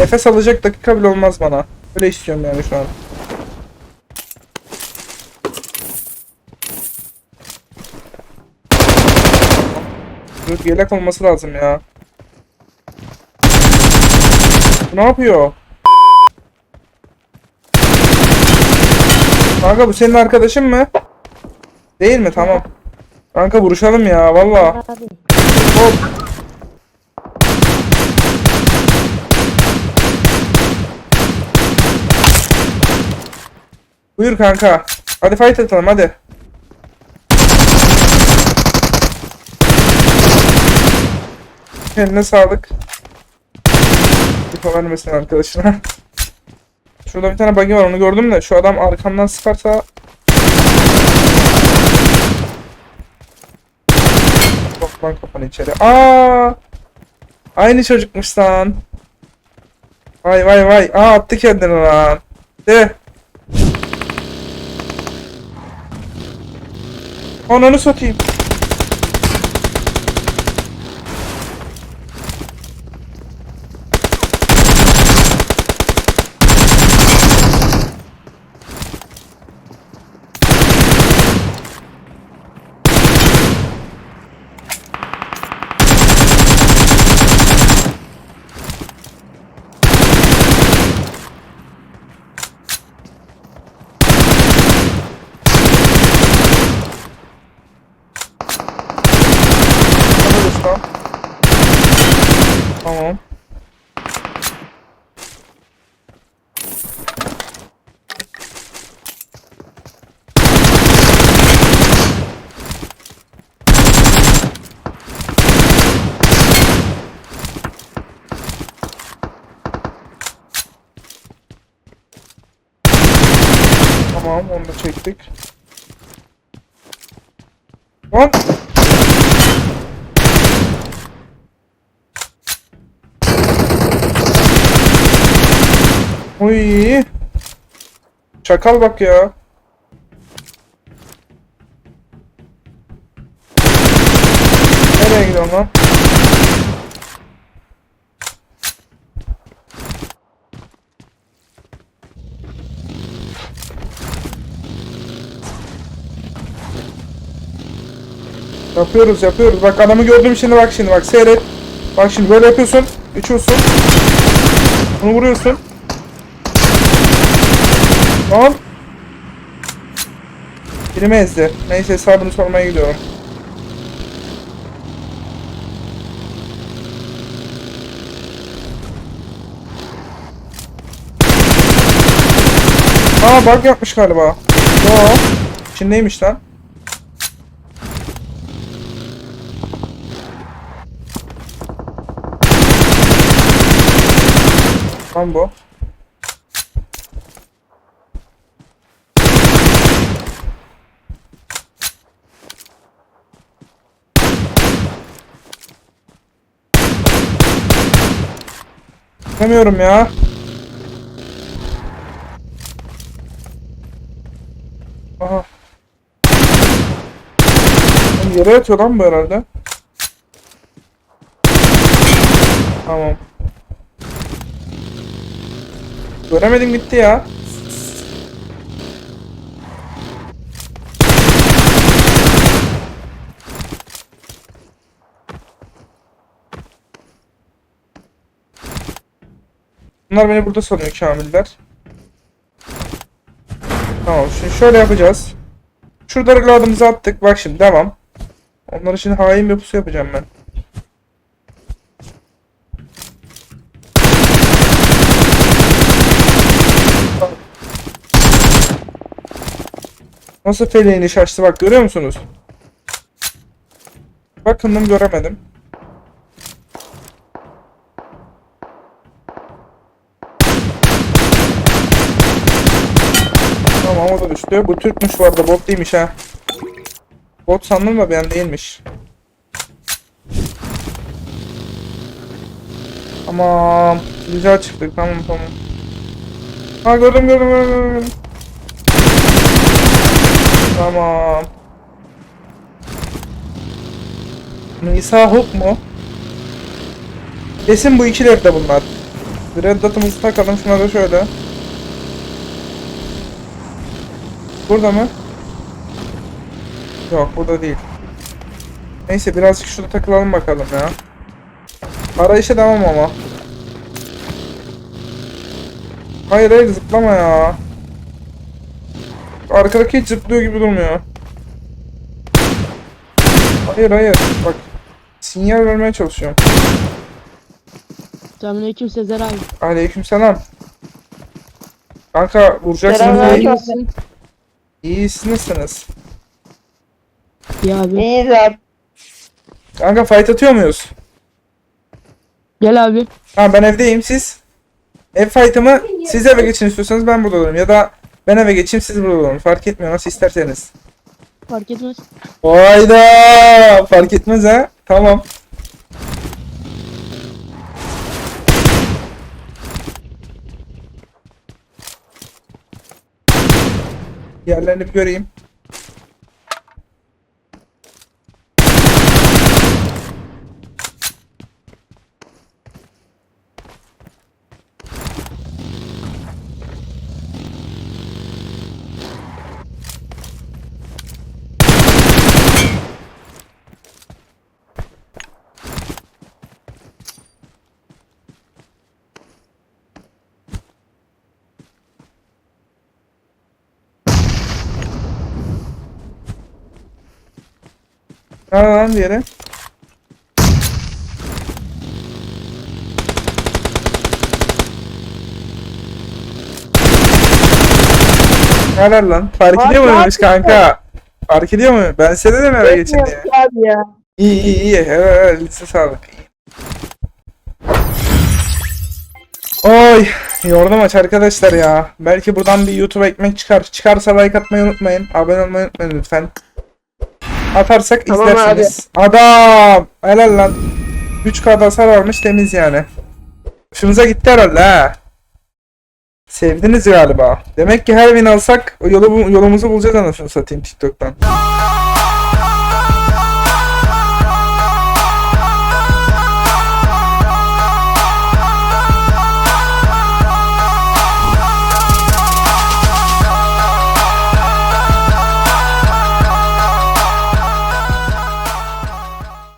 Nefes alacak dakika bile olmaz bana. Öyle istiyorum yani şu an. Dur yelek olması lazım ya. Ne yapıyor? Kanka bu senin arkadaşın mı? Değil mi? Tamam. Kanka vuruşalım ya valla. Hop. Buyur kanka. Hadi fight atalım hadi. Eline sağlık. Bir vermesin arkadaşına. Şurada bir tane buggy var onu gördüm de şu adam arkamdan sıkarsa Sok lan kafanı içeri. Aa! Aynı çocukmuş lan. Vay vay vay. Aa attı kendini lan. De. Ananı satayım. Hadi usta. Tamam. Tamam onu da çektik. Lan! Oy. Çakal bak ya. Nereye gidiyorsun lan? Yapıyoruz yapıyoruz. Bak adamı gördüm şimdi bak şimdi bak seyret. Bak şimdi böyle yapıyorsun. Uçuyorsun. Bunu vuruyorsun. Tamam. Birimi ezdi. Neyse hesabını sormaya gidiyorum. Aa bug yapmış galiba. Yo. İçindeymiş lan. Lan bu. Bilmiyorum ya. Aha. Yere yatıyor lan bu herhalde. Tamam. Göremedim gitti ya. Bunlar beni burada sanıyor Kamiller. Tamam şimdi şöyle yapacağız. Şurada regladımızı attık. Bak şimdi devam. Onlar için hain bir yapacağım ben. Nasıl feleğini şaştı bak görüyor musunuz? Bakındım göremedim. Da düştü. Bu Türkmüş arada bot değilmiş ha. Bot sandım da ben değilmiş. Tamam. Güzel çıktık tamam tamam. Ha gördüm gördüm gördüm. Tamam. Nisa Hook mu? Kesin bu ikiler de bunlar. Red dot'umuzu takalım şuna da şöyle. Burada mı? Yok burada değil. Neyse birazcık şurada takılalım bakalım ya. Arayışa devam ama. Hayır hayır zıplama ya. Arkadaki hiç zıplıyor gibi durmuyor. Hayır hayır bak. Sinyal vermeye çalışıyorum. Selamünaleyküm Sezer abi. Aleykümselam. Kanka Selamünaleyküm. diye Nasılsın? İyi siz nasılsınız? İyi abi. İyiyiz abi. Kanka fight atıyor muyuz? Gel abi. Ha ben evdeyim siz. Ev fight'ımı siz eve geçin istiyorsanız ben burada olurum ya da ben eve geçeyim siz burada olun. Fark etmiyor nasıl isterseniz. Fark etmez. Hayda fark etmez ha. Tamam. Yerlerini bir göreyim. Nerede lan diğeri? Helal lan. Fark ediyor bak, muymuş kanka? Fark ediyor mu? Ben size dedim eve geçin diye. Abi ya. İyi iyi iyi. Helal helal. Lütfen sağlık. Oy. Yordu maç arkadaşlar ya. Belki buradan bir YouTube ekmek çıkar. Çıkarsa like atmayı unutmayın. Abone olmayı unutmayın lütfen. Atarsak Tamam izlersiniz. Adam. Helal lan. 3K hasar varmış temiz yani. Hoşunuza gitti herhalde ha. Sevdiniz galiba. Demek ki her win alsak yolu, yolumuzu bulacağız anasını satayım TikTok'tan.